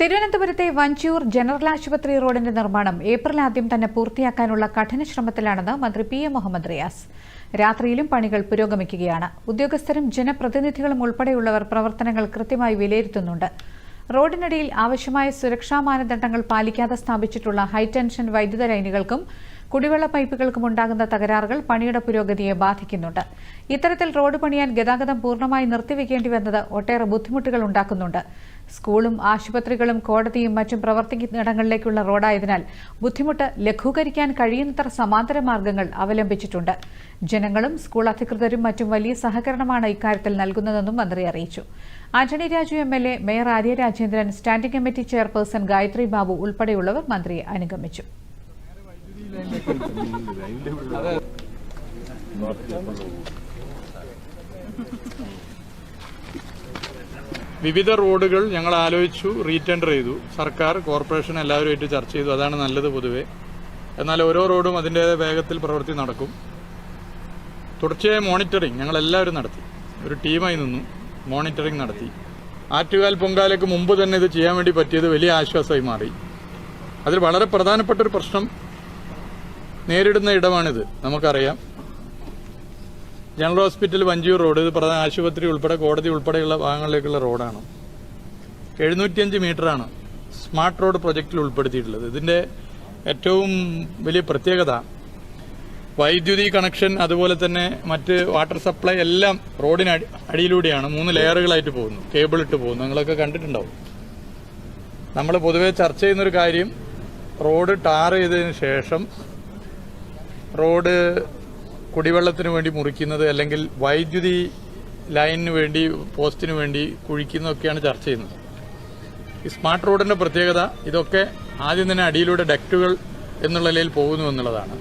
തിരുവനന്തപുരത്തെ വഞ്ചൂർ ജനറൽ ആശുപത്രി റോഡിന്റെ നിർമ്മാണം ഏപ്രിൽ ആദ്യം തന്നെ പൂർത്തിയാക്കാനുള്ള കഠിന ശ്രമത്തിലാണെന്ന് മന്ത്രി പി എ മുഹമ്മദ് റിയാസ്. രാത്രിയിലും പണികൾ പുരോഗമിക്കുകയാണ്. ഉദ്യോഗസ്ഥരും ജനപ്രതിനിധികളും ഉൾപ്പെടെയുള്ളവർ പ്രവർത്തനങ്ങൾ കൃത്യമായി വിലയിരുത്തുന്നുണ്ട്. റോഡിനടിയിൽ ആവശ്യമായ സുരക്ഷാ മാനദണ്ഡങ്ങൾ പാലിക്കാതെ സ്ഥാപിച്ചിട്ടുള്ള ഹൈടെൻഷൻ വൈദ്യുത ലൈനുകൾക്കും കുടിവെള്ള പൈപ്പുകൾക്കും ഉണ്ടാകുന്ന തകരാറുകൾ പണിയുടെ പുരോഗതിയെ ബാധിക്കുന്നുണ്ട്. ഇത്തരത്തിൽ റോഡ് പണിയാൻ ഗതാഗതം പൂർണമായി നിർത്തിവെക്കേണ്ടി വന്നത് ഒട്ടേറെ ബുദ്ധിമുട്ടുകൾ ഉണ്ടാക്കുന്നുണ്ട്. സ്കൂളും ആശുപത്രികളും കോടതിയും മറ്റും പ്രവർത്തിക്കുന്നിടങ്ങളിലേക്കുള്ള റോഡായതിനാൽ ബുദ്ധിമുട്ട് ലഘൂകരിക്കാൻ കഴിയുന്നത്ര സമാന്തര മാർഗങ്ങൾ അവലംബിച്ചിട്ടുണ്ട്. ജനങ്ങളും സ്കൂൾ അധികൃതരും മറ്റും വലിയ സഹകരണമാണ് ഇക്കാര്യത്തിൽ നൽകുന്നതെന്നും മന്ത്രി അറിയിച്ചു. Antony Raju M L A mayor Arya Rajendran standing committee chairperson Gayathri Babu ഉൾപ്പെടെയുള്ളവർ മന്ത്രിയെ അനുഗമിച്ചു. വിവിധ റോഡുകൾ ഞങ്ങൾ ആലോചിച്ചു റീടെൻഡർ ചെയ്തു. സർക്കാർ കോർപ്പറേഷൻ എല്ലാവരുമായിട്ട് ചർച്ച ചെയ്തു. അതാണ് നല്ലത് പൊതുവെ. എന്നാൽ ഓരോ റോഡും അതിന്റെതായ വേഗത്തിൽ പ്രവൃത്തി നടക്കും. തുടർച്ചയായ മോണിറ്ററിംഗ് ഞങ്ങൾ എല്ലാവരും നടത്തി. ഒരു ടീമായി നിന്നു മോണിറ്ററിംഗ് നടത്തി. ആറ്റുകാൽ പൊങ്കാലയ്ക്ക് മുമ്പ് തന്നെ ഇത് ചെയ്യാൻ വേണ്ടി പറ്റിയത് വലിയ ആശ്വാസമായി മാറി. അതിൽ വളരെ പ്രധാനപ്പെട്ട ഒരു പ്രശ്നം നേരിടുന്ന ഇടമാണിത്. നമുക്കറിയാം. ജനറൽ ഹോസ്പിറ്റൽ വഞ്ചിയൂർ റോഡ് ഇത് പ്രധാന ആശുപത്രി ഉൾപ്പെടെ കോടതി ഉൾപ്പെടെയുള്ള ഭാഗങ്ങളിലേക്കുള്ള റോഡാണ്. എഴുന്നൂറ്റിയഞ്ച് മീറ്ററാണ് സ്മാർട്ട് റോഡ് പ്രൊജക്റ്റിൽ ഉൾപ്പെടുത്തിയിട്ടുള്ളത്. ഇതിന്റെ ഏറ്റവും വലിയ പ്രത്യേകത വൈദ്യുതി കണക്ഷൻ അതുപോലെ തന്നെ മറ്റ് വാട്ടർ സപ്ലൈ എല്ലാം റോഡിന് അടിയിലൂടെയാണ് മൂന്ന് ലെയറുകളായിട്ട് പോകുന്നു കേബിൾ ഇട്ട് പോകുന്നു. നിങ്ങളൊക്കെ കണ്ടിട്ടുണ്ടാവും. നമ്മൾ പൊതുവെ ചർച്ച ചെയ്യുന്നൊരു കാര്യം റോഡ് ടാർ ചെയ്തതിന് ശേഷം റോഡ് കുടിവെള്ളത്തിന് വേണ്ടി മുറിക്കുന്നത് അല്ലെങ്കിൽ വൈദ്യുതി ലൈനിന് വേണ്ടി പോസ്റ്റിന് വേണ്ടി കുഴിക്കുന്നതൊക്കെയാണ് ചർച്ച ചെയ്യുന്നത്. ഈ സ്മാർട്ട് റോഡിന്റെ പ്രത്യേകത ഇതൊക്കെ ആദ്യം തന്നെ അടിയിലൂടെ ഡക്റ്റുകൾ എന്നുള്ള നിലയിൽ പോകുന്നു എന്നുള്ളതാണ്.